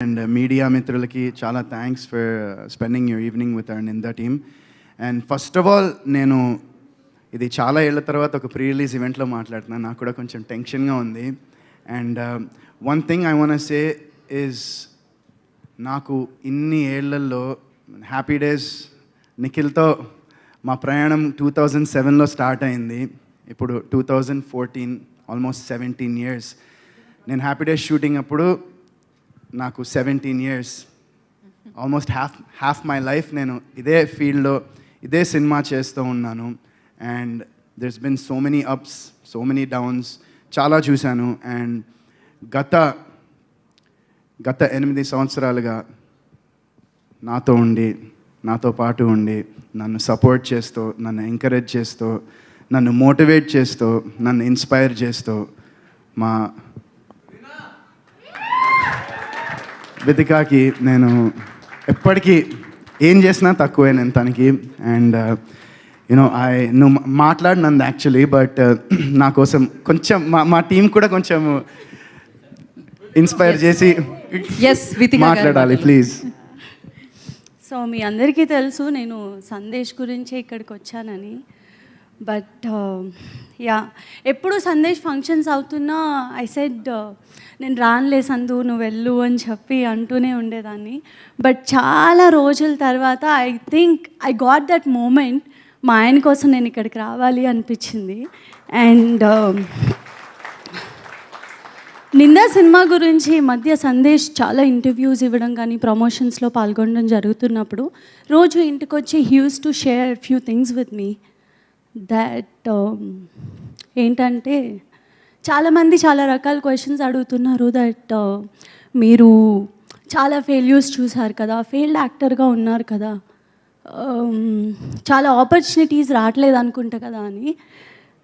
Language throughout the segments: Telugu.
అండ్ మీడియా uh, మిత్రులకి చాలా thanks for spending your evening with our నిందా team and first of all నేను ఇది చాలా ఏళ్ళ తర్వాత ఒక ప్రీ రిలీజ్ ఈవెంట్లో మాట్లాడుతున్నాను. నాకు కూడా కొంచెం టెన్షన్గా ఉంది. And one thing I want say is నాకు ఇన్ని ఏళ్ళలో హ్యాపీ డేస్ నిఖిల్తో మా ప్రయాణం టూ థౌజండ్ సెవెన్లో స్టార్ట్ అయింది. ఇప్పుడు two thousand fourteen almost seventeen years నేను హ్యాపీ డేస్ షూటింగ్ అప్పుడు నాకు seventeen years almost half half my life నేను ఇదే ఫీల్డ్లో ఇదే సినిమా చేస్తూ ఉన్నాను. And there's been so many ups so many downs చాలా చూశాను. అండ్ గత గత ఎనిమిది సంవత్సరాలుగా నాతో ఉండి నాతో పాటు ఉండి నన్ను సపోర్ట్ చేస్తూ నన్ను ఎంకరేజ్ చేస్తూ నన్ను మోటివేట్ చేస్తూ నన్ను ఇన్స్పైర్ చేస్తూ మా వితికాకి నేను ఎప్పటికీ ఏం చేసినా తక్కువే నేను తనకి. అండ్ యూనో ఐ నువ్వు మాట్లాడినంది యాక్చువల్లీ బట్ నా కోసం కొంచెం మా మా టీం కూడా కొంచెం ఇన్స్పైర్ చేసి మాట్లాడాలి. ప్లీజ్ సో మీ అందరికీ తెలుసు నేను సందేశ్ గురించే ఇక్కడికి వచ్చానని బట్ యా ఎప్పుడు సందేశ్ ఫంక్షన్స్ అవుతున్నా ఐ సెడ్ uh, నేను రానులే సందు నువ్వు వెళ్ళు అని చెప్పి అంటూనే ఉండేదాన్ని. బట్ చాలా రోజుల తర్వాత I think I got that moment మా ఆయన కోసం నేను ఇక్కడికి రావాలి అనిపించింది. అండ్ um, నిందా సినిమా గురించి మధ్య సందేశ్ చాలా ఇంటర్వ్యూస్ ఇవ్వడం కానీ ప్రమోషన్స్లో పాల్గొనడం జరుగుతున్నప్పుడు రోజు ఇంటికి వచ్చి used to share few things with me that um, ఏంటంటే చాలామంది చాలా రకాల క్వశ్చన్స్ అడుగుతున్నారు దట్ uh, మీరు చాలా ఫెయిల్యూర్స్ చూసారు కదా ఫెయిల్డ్ యాక్టర్గా ఉన్నారు కదా um, చాలా ఆపర్చునిటీస్ రావట్లేదు అనుకుంటా కదా అని.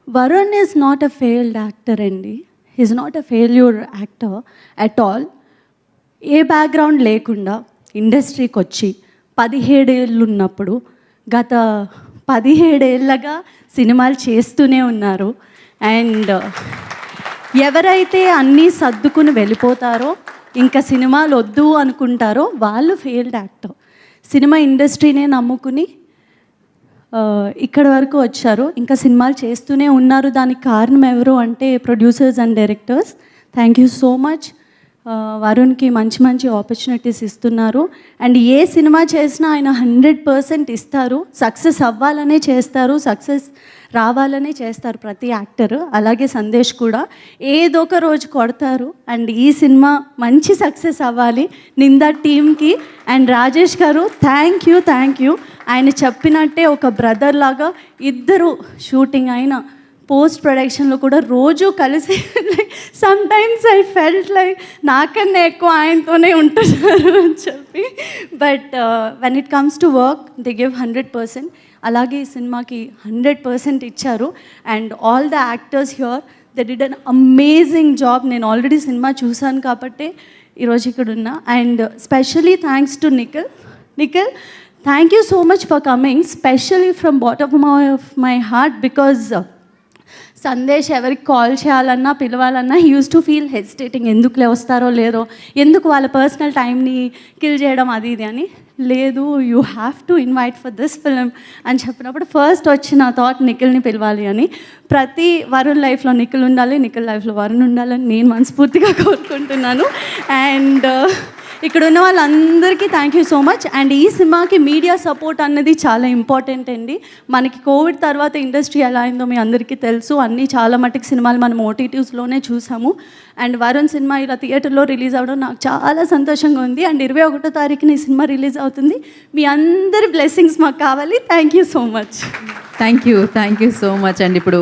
Varun is not a failed actor అండి. Is not a failure actor at all a background లేకుండా ఇండస్ట్రీకి వచ్చి పదిహేడేళ్ళు ఉన్నప్పుడు గత పదిహేడేళ్ళగా సినిమాలు చేస్తూనే ఉన్నారు. అండ్ ఎవరైతే అన్నీ సర్దుకుని వెళ్ళిపోతారో ఇంకా సినిమాలు వద్దు అనుకుంటారో వాళ్ళు ఫెయిల్డ్ యాక్టర్. సినిమా ఇండస్ట్రీనే నమ్ముకుని ఇక్కడ వరకు వచ్చారు. ఇంకా సినిమాలు చేస్తూనే ఉన్నారు. దానికి కారణం ఎవరు అంటే producers and directors. Thank you so much. వరుణ్కి మంచి మంచి ఆపర్చునిటీస్ ఇస్తున్నారు. అండ్ ఏ సినిమా చేసినా ఆయన హండ్రెడ్ పర్సెంట్ ఇస్తారు. సక్సెస్ అవ్వాలనే చేస్తారు. సక్సెస్ రావాలనే చేస్తారు ప్రతి యాక్టర్. అలాగే సందేశ్ కూడా. ఏదో ఒక రోజు కొడతారు. అండ్ ఈ సినిమా మంచి సక్సెస్ అవ్వాలి నిందా టీమ్కి. అండ్ రాజేష్ గారు థ్యాంక్ యూ థ్యాంక్ యూ ఆయన చెప్పినట్టే ఒక బ్రదర్ లాగా ఇద్దరు షూటింగ్ అయిన పోస్ట్ ప్రొడక్షన్లో కూడా రోజు కలిసి సమ్టైమ్స్ ఐ ఫెల్ట్ లైక్ నాకన్నా ఎక్కువ ఆయనతోనే ఉంటున్నారు అని చెప్పి. But when it comes to work the give hundred percent అలాగే ఈ సినిమాకి హండ్రెడ్ పర్సెంట్ ఇచ్చారు. And all the actors here the did an amazing job నేను ఆల్రెడీ సినిమా చూశాను కాబట్టి ఈరోజు ఇక్కడ ఉన్నా. And specially thanks to Nikhil Nikhil thank you so much for coming specially from bottom of my heart because Sandesh ఎవరికి కాల్ చేయాలన్నా పిలవాలన్నా యూస్ టు ఫీల్ హెసిటేటింగ్ ఎందుకులే వస్తారో లేదో ఎందుకు వాళ్ళ పర్సనల్ టైంని కిల్ చేయడం అది ఇది అని. లేదు you have to invite for this film అని చెప్పినప్పుడు ఫస్ట్ వచ్చిన థాట్ నిఖిల్ని పిలవాలి అని. ప్రతి వరుణ్ లైఫ్లో నిఖిల్ ఉండాలి నిఖిల్ లైఫ్లో వరుణ్ ఉండాలని నేను మనస్ఫూర్తిగా కోరుకుంటున్నాను. అండ్ ఇక్కడ ఉన్న వాళ్ళందరికీ thank you so much and ఈ సినిమాకి మీడియా సపోర్ట్ అన్నది చాలా ఇంపార్టెంట్ అండి. మనకి కోవిడ్ తర్వాత ఇండస్ట్రీ ఎలా అయిందో మీ అందరికీ తెలుసు. అన్నీ చాలా మటుకు సినిమాలు మనం ఓటీటీస్లోనే చూసాము. అండ్ వరుణ్ సినిమా ఇలా థియేటర్లో రిలీజ్ అవ్వడం నాకు చాలా సంతోషంగా ఉంది. అండ్ ఇరవై ఒకటో తారీఖున ఈ సినిమా రిలీజ్ అవుతుంది. మీ అందరి బ్లెస్సింగ్స్ మాకు కావాలి. Thank you so much thank you thank you so much అండి ఇప్పుడు